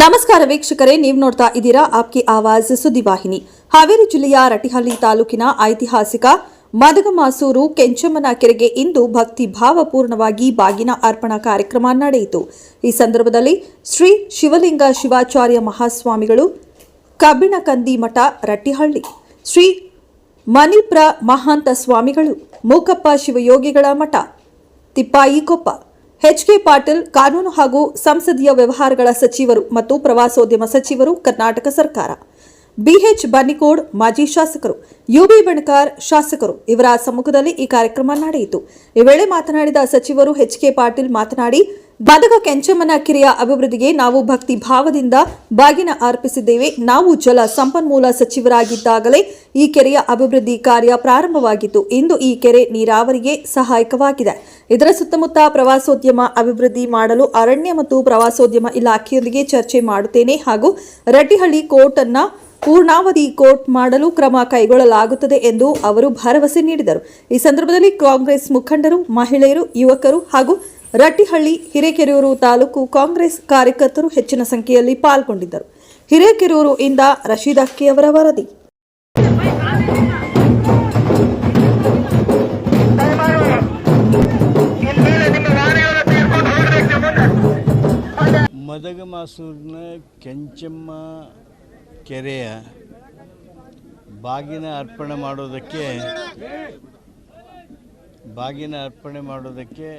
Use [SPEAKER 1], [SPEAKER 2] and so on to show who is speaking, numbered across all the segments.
[SPEAKER 1] ನಮಸ್ಕಾರ ವೀಕ್ಷಕರೇ, ನೀವು ನೋಡ್ತಾ ಇದ್ದೀರಾ ಆಪ್ಕಿ ಆವಾಜ್ ಸುದ್ದಿವಾಹಿನಿ ಹಾವೇರಿ ಜಿಲ್ಲೆಯ ರಟಿಹಳ್ಳಿ ತಾಲೂಕಿನ ಐತಿಹಾಸಿಕ ಮದಗಮಾಸೂರು ಕೆಂಚಮ್ಮನ ಕೆರೆಗೆ ಇಂದು ಭಕ್ತಿ ಭಾವಪೂರ್ಣವಾಗಿ ಬಾಗಿನ ಅರ್ಪಣಾ ಕಾರ್ಯಕ್ರಮ ನಡೆಯಿತು. ಈ ಸಂದರ್ಭದಲ್ಲಿ ಶ್ರೀ ಶಿವಲಿಂಗ ಶಿವಾಚಾರ್ಯ ಮಹಾಸ್ವಾಮಿಗಳು, ಕಬ್ಬಿಣಕಂದಿ ಮಠ, ರಟ್ಟಿಹಳ್ಳಿ, ಶ್ರೀ ಮಣಿಪ್ರ ಮಹಾಂತ ಸ್ವಾಮಿಗಳು, ಮೂಕಪ್ಪ ಶಿವಯೋಗಿಗಳ ಮಠ, ತಿಪ್ಪಾಯಿಕೊಪ್ಪ ಎಚ್ಕೆ ಪಾಟೀಲ್ ಕಾನೂನು ಹಾಗೂ ಸಂಸದೀಯ ವ್ಯವಹಾರಗಳ ಸಚಿವರು ಮತ್ತು ಪ್ರವಾಸೋದ್ಯಮ ಸಚಿವರು ಕರ್ನಾಟಕ ಸರ್ಕಾರ. ಬಿಎಚ್ ಬನ್ನಿಕೋಡ್ ಮಾಜಿ ಶಾಸಕರು, ಯುಬಿ ಬಣಕಾರ್ ಶಾಸಕರು ಇವರ ಸಮ್ಮುಖದಲ್ಲಿ ಈ ಕಾರ್ಯಕ್ರಮ ನಡೆಯಿತು. ಈ ವೇಳೆ ಮಾತನಾಡಿದ ಸಚಿವರು ಎಚ್ ಕೆ ಪಾಟೀಲ್ ಮಾತನಾಡಿ ಗದಗ ಕೆಂಚಮ್ಮನ ಕೆರೆಯ ಅಭಿವೃದ್ಧಿಗೆ ನಾವು ಭಕ್ತಿ ಭಾವದಿಂದ ಬಾಗಿನ ಅರ್ಪಿಸಿದ್ದೇವೆ. ನಾವು ಜಲ ಸಂಪನ್ಮೂಲ ಸಚಿವರಾಗಿದ್ದಾಗಲೇ ಈ ಕೆರೆಯ ಅಭಿವೃದ್ಧಿ ಕಾರ್ಯ ಪ್ರಾರಂಭವಾಗಿತ್ತು. ಇಂದು ಈ ಕೆರೆ ನೀರಾವರಿಗೆ ಸಹಾಯಕವಾಗಿದೆ. ಇದರ ಸುತ್ತಮುತ್ತ ಪ್ರವಾಸೋದ್ಯಮ ಅಭಿವೃದ್ಧಿ ಮಾಡಲು ಅರಣ್ಯ ಮತ್ತು ಪ್ರವಾಸೋದ್ಯಮ ಇಲಾಖೆಯೊಂದಿಗೆ ಚರ್ಚೆ ಮಾಡುತ್ತೇನೆ ಹಾಗೂ ರಟ್ಟಿಹಳ್ಳಿ ಕೋರ್ಟ್ ಅನ್ನ ಪೂರ್ಣಾವಧಿ ಕೋರ್ಟ್ ಮಾಡಲು ಕ್ರಮ ಕೈಗೊಳ್ಳಲಾಗುತ್ತದೆ ಎಂದು ಅವರು ಭರವಸೆ ನೀಡಿದರು. ಈ ಸಂದರ್ಭದಲ್ಲಿ ಕಾಂಗ್ರೆಸ್ ಮುಖಂಡರು, ಮಹಿಳೆಯರು, ಯುವಕರು ಹಾಗೂ ರಟ್ಟಿಹಳ್ಳಿ ಹಿರೇಕೆರೂರು ತಾಲೂಕು ಕಾಂಗ್ರೆಸ್ ಕಾರ್ಯಕರ್ತರು ಹೆಚ್ಚಿನ ಸಂಖ್ಯೆಯಲ್ಲಿ ಪಾಲ್ಗೊಂಡಿದ್ದರು. ಹಿರೇಕೆರೂರು ಇಂದ ರಶೀದ್ ಅಕ್ಕಿ ಅವರ ವರದಿ.
[SPEAKER 2] ಮದಗಮಾಸೂರಿನ ಕೆಂಚಮ್ಮ ಕೆರೆಯ ಬಾಗಿನ ಅರ್ಪಣೆ ಮಾಡೋದಕ್ಕೆ ಬಾಗಿನ ಅರ್ಪಣೆ ಮಾಡೋದಕ್ಕೆ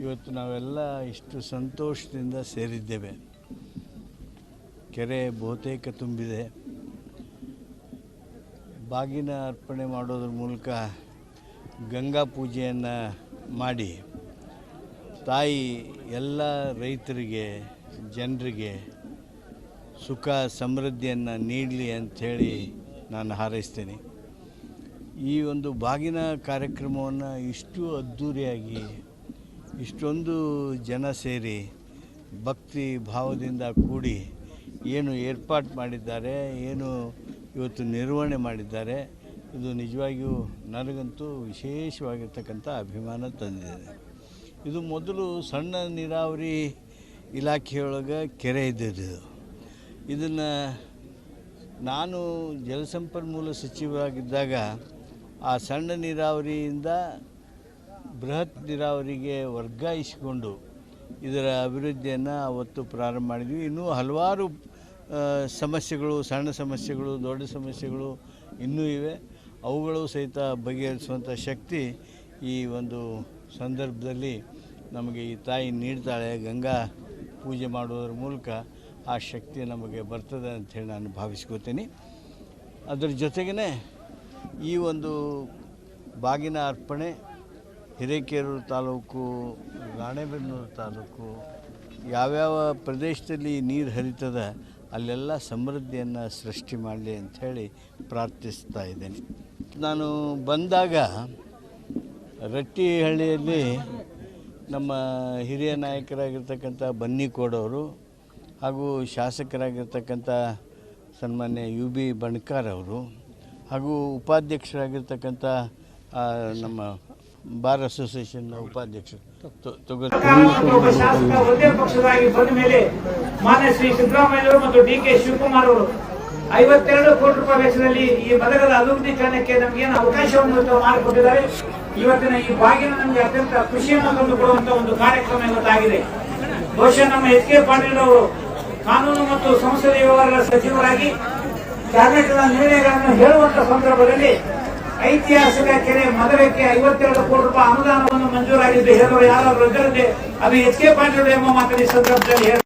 [SPEAKER 2] ಇವತ್ತು ನಾವೆಲ್ಲ ಇಷ್ಟು ಸಂತೋಷದಿಂದ ಸೇರಿದ್ದೇವೆ. ಕೆರೆ ಬಹುತೇಕ ತುಂಬಿದೆ. ಬಾಗಿನ ಅರ್ಪಣೆ ಮಾಡೋದ್ರ ಮೂಲಕ ಗಂಗಾ ಪೂಜೆಯನ್ನು ಮಾಡಿ ತಾಯಿ ಎಲ್ಲ ರೈತರಿಗೆ, ಜನರಿಗೆ ಸುಖ ಸಮೃದ್ಧಿಯನ್ನು ನೀಡಲಿ ಅಂಥೇಳಿ ನಾನು ಹಾರೈಸ್ತೇನೆ. ಈ ಒಂದು ಬಾಗಿನ ಕಾರ್ಯಕ್ರಮವನ್ನು ಇಷ್ಟು ಅದ್ಧೂರಿಯಾಗಿ, ಇಷ್ಟೊಂದು ಜನ ಸೇರಿ ಭಕ್ತಿ ಭಾವದಿಂದ ಕೂಡಿ ಏನು ಏರ್ಪಾಟ್ ಮಾಡಿದ್ದಾರೆ, ಏನು ಇವತ್ತು ನಿರ್ವಹಣೆ ಮಾಡಿದ್ದಾರೆ, ಇದು ನಿಜವಾಗಿಯೂ ನನಗಂತೂ ವಿಶೇಷವಾಗಿರ್ತಕ್ಕಂಥ ಅಭಿಮಾನ ತಂದಿದೆ. ಇದು ಮೊದಲು ಸಣ್ಣ ನೀರಾವರಿ ಇಲಾಖೆಯೊಳಗೆ ಕೆರೆ ಇದ್ದಿದ್ದು. ಇದನ್ನು ನಾನು ಜಲಸಂಪನ್ಮೂಲ ಸಚಿವರಾಗಿದ್ದಾಗ ಆ ಸಣ್ಣ ನೀರಾವರಿಯಿಂದ ಬೃಹತ್ ನೀರಾವರಿಗೆ ವರ್ಗಾಯಿಸಿಕೊಂಡು ಇದರ ಅಭಿವೃದ್ಧಿಯನ್ನು ಅವತ್ತು ಪ್ರಾರಂಭ ಮಾಡಿದ್ವಿ. ಇನ್ನೂ ಹಲವಾರು ಸಮಸ್ಯೆಗಳು, ಸಣ್ಣ ಸಮಸ್ಯೆಗಳು, ದೊಡ್ಡ ಸಮಸ್ಯೆಗಳು ಇನ್ನೂ ಇವೆ. ಅವುಗಳು ಸಹಿತ ಬಗೆಹರಿಸುವಂಥ ಶಕ್ತಿ ಈ ಒಂದು ಸಂದರ್ಭದಲ್ಲಿ ನಮಗೆ ಈ ತಾಯಿ ನೀಡ್ತಾಳೆ. ಗಂಗಾ ಪೂಜೆ ಮಾಡುವುದರ ಮೂಲಕ ಆ ಶಕ್ತಿ ನಮಗೆ ಬರ್ತದೆ ಅಂಥೇಳಿ ನಾನು ಭಾವಿಸ್ಕೋತೀನಿ. ಅದರ ಜೊತೆಗೇ ಈ ಒಂದು ಬಾಗಿನ ಅರ್ಪಣೆ ಹಿರೇಕೆರೂರು ತಾಲೂಕು, ರಾಣೆಬೆನ್ನೂರು ತಾಲೂಕು, ಯಾವ್ಯಾವ ಪ್ರದೇಶದಲ್ಲಿ ನೀರು ಹರಿತದ ಅಲ್ಲೆಲ್ಲ ಸಮೃದ್ಧಿಯನ್ನು ಸೃಷ್ಟಿ ಮಾಡಲಿ ಅಂಥೇಳಿ ಪ್ರಾರ್ಥಿಸ್ತಾ ಇದ್ದೇನೆ. ನಾನು ಬಂದಾಗ ರಟ್ಟಿಹಳ್ಳಿಯಲ್ಲಿ ನಮ್ಮ ಹಿರಿಯ ನಾಯಕರಾಗಿರ್ತಕ್ಕಂಥ ಬನ್ನಿಕೋಡವರು ಹಾಗೂ ಶಾಸಕರಾಗಿರ್ತಕ್ಕಂಥ ಸನ್ಮಾನ್ಯ ಯು ಬಿ ಬಣ್ಕಾರ್ ಅವರು ಹಾಗೂ ಉಪಾಧ್ಯಕ್ಷರಾಗಿರ್ತಕ್ಕಂಥ ನಮ್ಮ ಬಾರ್ ಅಸೋಸಿಯೇಷನ್ನ ಉಪಾಧ್ಯಕ್ಷರು
[SPEAKER 3] ಬಂದ ಮೇಲೆ ಮಾನ್ಯ ಶ್ರೀ ಸಿದ್ದರಾಮಯ್ಯವರು ಮತ್ತು ಡಿ ಕೆ ಶಿವಕುಮಾರ್ ಅವರು ಐವತ್ತೆರಡು ಕೋಟಿ ರೂಪಾಯಿ ವೆಚ್ಚದಲ್ಲಿ ಈ ಮದಗದ ಅಭಿವೃದ್ಧೀಕರಣಕ್ಕೆ ನಮಗೇನು ಅವಕಾಶವನ್ನು ಮಾಡಿಕೊಟ್ಟಿದ್ದಾರೆ? ಇವತ್ತಿನ ಈ ಬಾಗಿನ ನಮಗೆ ಅತ್ಯಂತ ಖುಷಿಯನ್ನು ತಂದುಕೊಡುವಂತಹ ಒಂದು ಕಾರ್ಯಕ್ರಮ ಇವತ್ತಾಗಿದೆ. ಬಹುಶಃ ನಮ್ಮ ಎಚ್ ಕೆ ಪಾಟೀಲ್ ಅವರು ಕಾನೂನು ಮತ್ತು ಸಂಸದೀಯ ವ್ಯವಹಾರಗಳ ಸಚಿವರಾಗಿ ಕ್ಯಾಬಿನೆಟ್ನ ನಿರ್ಣಯಗಳನ್ನು ಹೇಳುವಂತ ಸಂದರ್ಭದಲ್ಲಿ ಐತಿಹಾಸಿಕ ಕೆರೆ ಮದುವೆಗೆ ಐವತ್ತೆರಡು ಕೋಟಿ ರೂಪಾಯಿ ಅನುದಾನವನ್ನು ಮಂಜೂರಾಗಿದ್ದು ಹೇಳುವ ಯಾರಾದರೂ ಇದ್ದರಂತೆ ಅದು ಎಚ್ ಕೆ ಪಾಟೀಲ್ ಎಂಬ ಮಾತನ್ನು ಈ ಸಂದರ್ಭದಲ್ಲಿ ಹೇಳಿ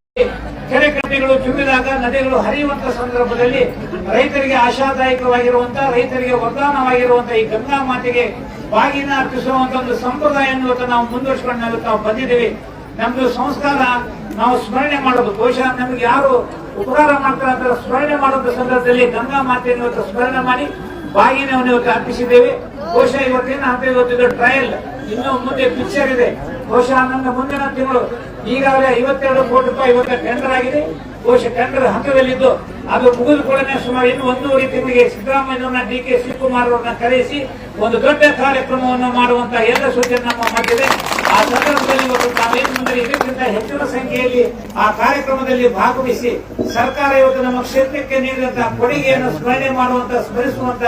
[SPEAKER 3] ಕೆರೆ ಕಟ್ಟೆಗಳು ತುಂಬಿದಾಗ ನದಿಗಳು ಹರಿಯುವಂತ ಸಂದರ್ಭದಲ್ಲಿ ರೈತರಿಗೆ ಆಶಾದಾಯಕವಾಗಿರುವಂತಹ ರೈತರಿಗೆ ವರದಾನವಾಗಿರುವಂತಹ ಈ ಗಂಗಾ ಮಾತೆಗೆ ಬಾಗಿನ ಅರ್ಪಿಸುವಂತ ಒಂದು ಸಂಪ್ರದಾಯ ನಾವು ಮುಂದುವರಿಸಿಕೊಂಡು ನಾವು ಬಂದಿದ್ದೀವಿ. ನಮ್ದು ಸಂಸ್ಕಾರ ನಾವು ಸ್ಮರಣೆ ಮಾಡೋದು. ಬಹುಶಃ ನಮ್ಗೆ ಯಾರು ಉಪಕಾರ ಮಾಡ್ತಾರೆ ಅಂತ ಸ್ಮರಣೆ ಮಾಡುವಂತ ಸಂದರ್ಭದಲ್ಲಿ ಗಂಗಾ ಮಾತೆಯನ್ನು ಇವತ್ತು ಸ್ಮರಣೆ ಮಾಡಿ ಬಾಗಿನವನ್ನು ಇವತ್ತು ಅರ್ಪಿಸಿದ್ದೇವೆ. ಬಹುಶಃ ಇವತ್ತೇನು ಅಂತ ಇವತ್ತು ಟ್ರಯಲ್ ಇನ್ನು ಮುಂದೆ ಪಿಕ್ಚರ್ ಇದೆ. ಬಹುಶಃ ನನ್ನ ಮುಂದಿನ ತಿಂಗಳು ಈಗಾಗಲೇ ಐವತ್ತೆರಡು ಕೋಟಿ ರೂಪಾಯಿ ಇವತ್ತು ಟೆಂಡರ್ ಆಗಿದೆ. ಬಹುಶಃ ಟೆಂಡರ್ ಹಂತದಲ್ಲಿದ್ದು ಅದು ಮುಗಿದ ಕೂಡಲೇ ಸುಮಾರು ಇನ್ನು ಒಂದೂವರೆ ತಿಂಗಳಿಗೆ ಸಿದ್ದರಾಮಯ್ಯವ್ರನ್ನ ಡಿ ಕೆ ಶಿವಕುಮಾರ್ ಅವರನ್ನ ಕರೆಸಿ ಒಂದು ದೊಡ್ಡ ಕಾರ್ಯಕ್ರಮವನ್ನು ಮಾಡುವಂತಹ ಎಲ್ಲ ಸೂಚನೆ ನಮ್ಮ ಮಧ್ಯೆ ಆ ಸಂದರ್ಭದಲ್ಲಿ ಇವತ್ತು ತಾವೇನು ಇದಕ್ಕಿಂತ ಹೆಚ್ಚಿನ ಸಂಖ್ಯೆಯಲ್ಲಿ ಆ ಕಾರ್ಯಕ್ರಮದಲ್ಲಿ ಭಾಗವಹಿಸಿ ಸರ್ಕಾರ ಇವತ್ತು ನಮ್ಮ ಕ್ಷೇತ್ರಕ್ಕೆ ನೀಡಿದಂತಹ ಕೊಡುಗೆಯನ್ನು ಸ್ಮರಣೆ ಮಾಡುವಂತ, ಸ್ಮರಿಸುವಂತ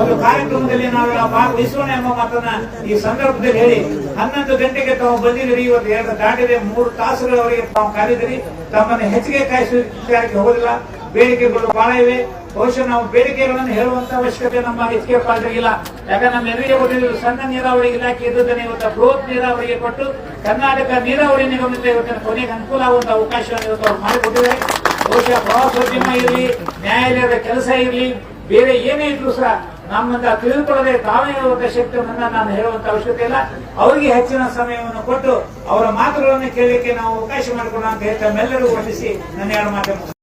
[SPEAKER 3] ಒಂದು ಕಾರ್ಯಕ್ರಮದಲ್ಲಿ ನಾವೆಲ್ಲ ಭಾಗವಹಿಸೋಣ ಎಂಬ ಮಾತನ್ನ ಈ ಸಂದರ್ಭದಲ್ಲಿ ಹೇಳಿ ಹನ್ನೊಂದು ಗಂಟೆಗೆ ತಾವು ಬಂದಿದ್ದೀರಿ, ಇವತ್ತು ಎರಡು ದಾಟಿದೆ, ಮೂರು ತಾಸುಗಳವರೆಗೆ ತಾವು ಕಾದಿದ್ದೀರಿ. ತಮ್ಮನ್ನು ಹೆಚ್ಚಿಗೆ ಕಾಯಿಸುವ ವಿಚಾರಕ್ಕೆ ಹೋಗೋದಿಲ್ಲ. ಬೇಡಿಕೆಗಳು ಬಹಳ ಇವೆ. ಬಹುಶಃ ನಾವು ಬೇಡಿಕೆಗಳನ್ನು ಹೇಳುವಂತ ಅವಶ್ಯಕತೆ ನಮ್ಮ ಎಚ್ ಕೆ ಪಾಲ್ರಿಗಿಲ್ಲ ಯಾಕಂದ್ರೆ ನಮ್ಮ ಎಲ್ಲಿಗೆ ಗೊತ್ತಿದ್ದು ಸಣ್ಣ ನೀರಾವರಿ ಇಲಾಖೆ ಇದ್ದುದನ್ನು ಇವತ್ತು ಬೃಹತ್ ನೀರಾವರಿಗೆ ಕೊಟ್ಟು ಕರ್ನಾಟಕ ನೀರಾವರಿ ನಿಗಮದಿಂದ ಇವತ್ತಿನ ಕೊನೆಗೆ ಅನುಕೂಲ ಆಗುವಂತ ಅವಕಾಶವನ್ನು ಇವತ್ತು ಅವ್ರು ಮಾಡಿಕೊಟ್ಟಿದ್ದಾರೆ. ಬಹುಶಃ ಪ್ರವಾಸೋದ್ಯಮ ಇರಲಿ, ನ್ಯಾಯಾಲಯದ ಕೆಲಸ ಇರಲಿ, ಬೇರೆ ಏನೇ ಇದ್ರು ಸಹ ನಮ್ಮಿಂದ ತಿಳಿದುಕೊಳ್ಳದೆ ತಾವೇ ಇರುವಂತಹ ಶಕ್ತಿಯನ್ನ ನಾನು ಹೇಳುವಂತ ಅವಶ್ಯಕತೆ ಇಲ್ಲ. ಅವರಿಗೆ ಹೆಚ್ಚಿನ ಸಮಯವನ್ನು ಕೊಟ್ಟು ಅವರ ಮಾತುಗಳನ್ನು ಕೇಳಲಿಕ್ಕೆ ನಾವು ಅವಕಾಶ ಮಾಡಿಕೊಡೋಣ ಅಂತ ಹೇಳ್ತಾ ತಮ್ಮೆಲ್ಲರಿಗೂ ವಂದಿಸಿ. ನನ್ನ ಎರಡು ಮಾತನ್ನು